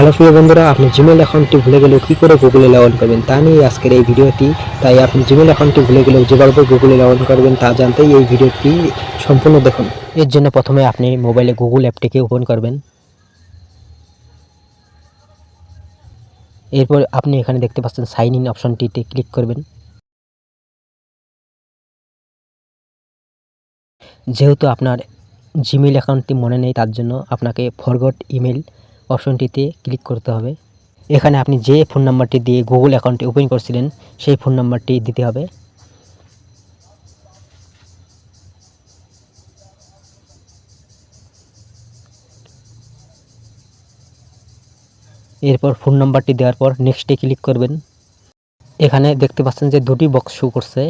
Hello প্রিয় বন্ধুরা, আপনি জিমেল অ্যাকাউন্টটি ভুলে গেলেও কী করে গুগলে লগ করবেন তা নিয়ে আজকের এই ভিডিওটি। তাই আপনি জিমেল অ্যাকাউন্টটি ভুলে গেলেও যেভাবে গুগলে লগ করবেন তা জানতেই এই ভিডিওটি সম্পূর্ণ দেখুন। এর জন্য প্রথমে আপনি মোবাইলে গুগল অ্যাপটিকে ওপেন করবেন। এরপর আপনি এখানে দেখতে পাচ্ছেন সাইন ইন অপশনটিতে ক্লিক করবেন। যেহেতু আপনার জিমেল অ্যাকাউন্টটি মনে নেই, তার জন্য আপনাকে ফরগট ইমেল অপশনটিতে ক্লিক করতে হবে। এখানে আপনি যে ফোন নাম্বারটি দিয়ে গুগল অ্যাকাউন্টটি ওপেন করছিলেন, সেই ফোন নাম্বারটি দিতে হবে। এরপর ফোন নাম্বারটি দেওয়ার পর নেক্সটে ক্লিক করবেন। এখানে দেখতে পাচ্ছেন যে দুটি বক্স শো করছে।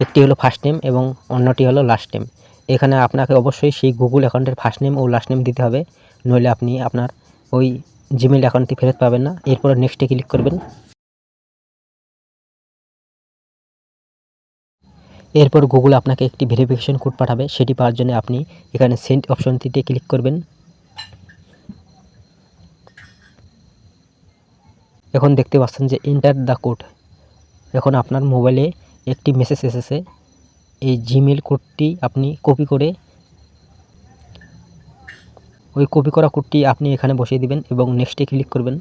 একটি হলো ফার্স্ট নেম এবং অন্যটি হলো লাস্ট নেম এখানে আপনাকে অবশ্যই সেই গুগল অ্যাকাউন্টের ফার্স্ট নেম ও লাস্ট নেম দিতে হবে। নইলে আপনি আপনার ওই জিমেল অ্যাকাউন্টটি ফেরত পাবেন না। এরপর নেক্সটে ক্লিক করবেন। এরপর গুগল আপনাকে একটি ভেরিফিকেশন কোড পাঠাবে। সেটি পাওয়ার জন্য আপনি এখানে সেন্ট অপশনটিতে ক্লিক করবেন। এখন দেখতে পাচ্ছেন যে ইন্টার দ্য কোড এখন আপনার মোবাইলে একটি মেসেজ এসেছে। এই জিমেল কোডটি আপনি কপি করে ওই কপি করা কোডটি আপনি এখানে বসিয়ে দিবেন এবং নেক্সটে ক্লিক করবেন।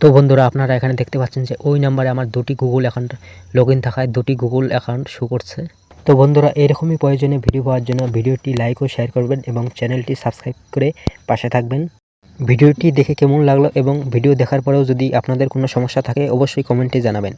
তো বন্ধুরা, আপনারা এখানে দেখতে পাচ্ছেন যে ওই নাম্বারে আমার দুটি গুগল অ্যাকাউন্ট লগ ইন থাকায় দুটি গুগল অ্যাকাউন্ট শো করছে। তো বন্ধুরা, এরকমই প্রয়োজনে ভিডিও পাওয়ার জন্য ভিডিওটি লাইক ও শেয়ার করবেন এবং চ্যানেলটি সাবস্ক্রাইব করে পাশে থাকবেন। ভিডিওটি দেখে কেমন লাগল এবং ভিডিও দেখার পরেও যদি আপনাদের কোনো সমস্যা থাকে, অবশ্যই কমেন্টে জানাবেন।